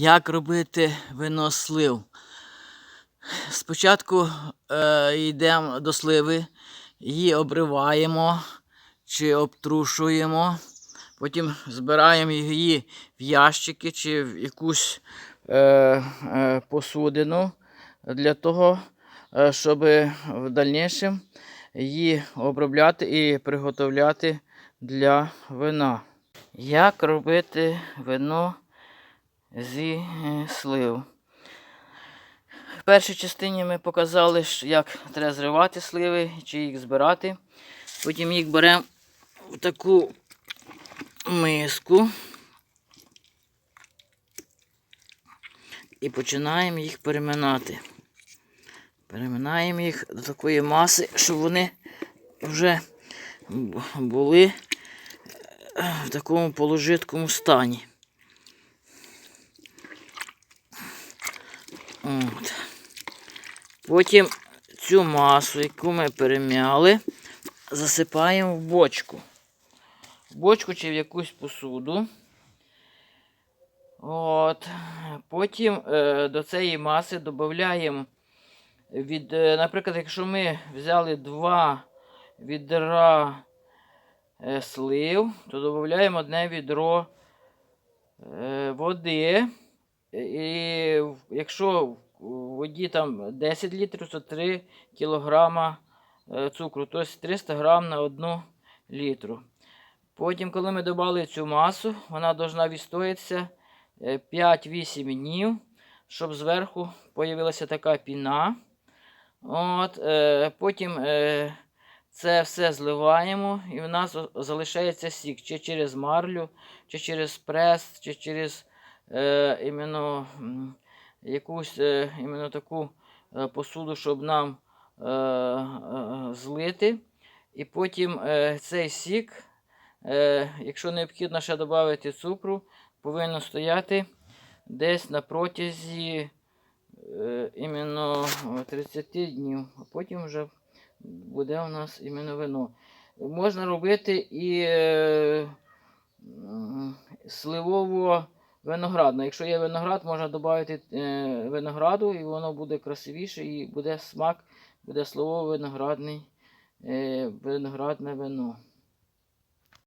Як робити вино слив? Спочатку е, йдемо до сливи, її обриваємо чи обтрушуємо, потім збираємо її в ящики чи в якусь е, е, посудину для того, е, щоб в дальнішому її обробляти і приготовляти для вина. Як робити вино зі е, слив? В першій частині ми показали, як треба зривати сливи чи їх збирати. Потім їх беремо в таку миску і починаємо їх переминати. Переминаємо їх до такої маси, щоб вони вже були е, в такому положиткому стані. От. Потім цю масу, яку ми перем'яли, засипаємо в бочку. В бочку чи в якусь посуду. От. Потім е, до цієї маси додаємо від, е, наприклад, якщо ми взяли два відра е, слив, то додаємо одне відро е, води. І якщо воді там 10 літрів, то 3 кілограма е, цукру, тобто 300 грам на 1 літру. Потім, коли ми додали цю масу, вона повинна відстоятися е, 5-8 днів, щоб зверху з'явилася така піна. От, е, потім е, це все зливаємо, і в нас залишається сік чи через марлю, чи через прес, чи через е, іменно, якусь е, іменно таку е, посуду, щоб нам е, е, злити. І потім е, цей сік, е, якщо необхідно ще додати цукру, повинен стояти десь на протязі е, іменно 30 днів, а потім вже буде у нас іменно вино. Можна робити і е, м, сливово виноградне. Якщо є виноград, можна додати е, винограду, і воно буде красивіше, і буде смак, буде слово виноградний, е, виноградне вино.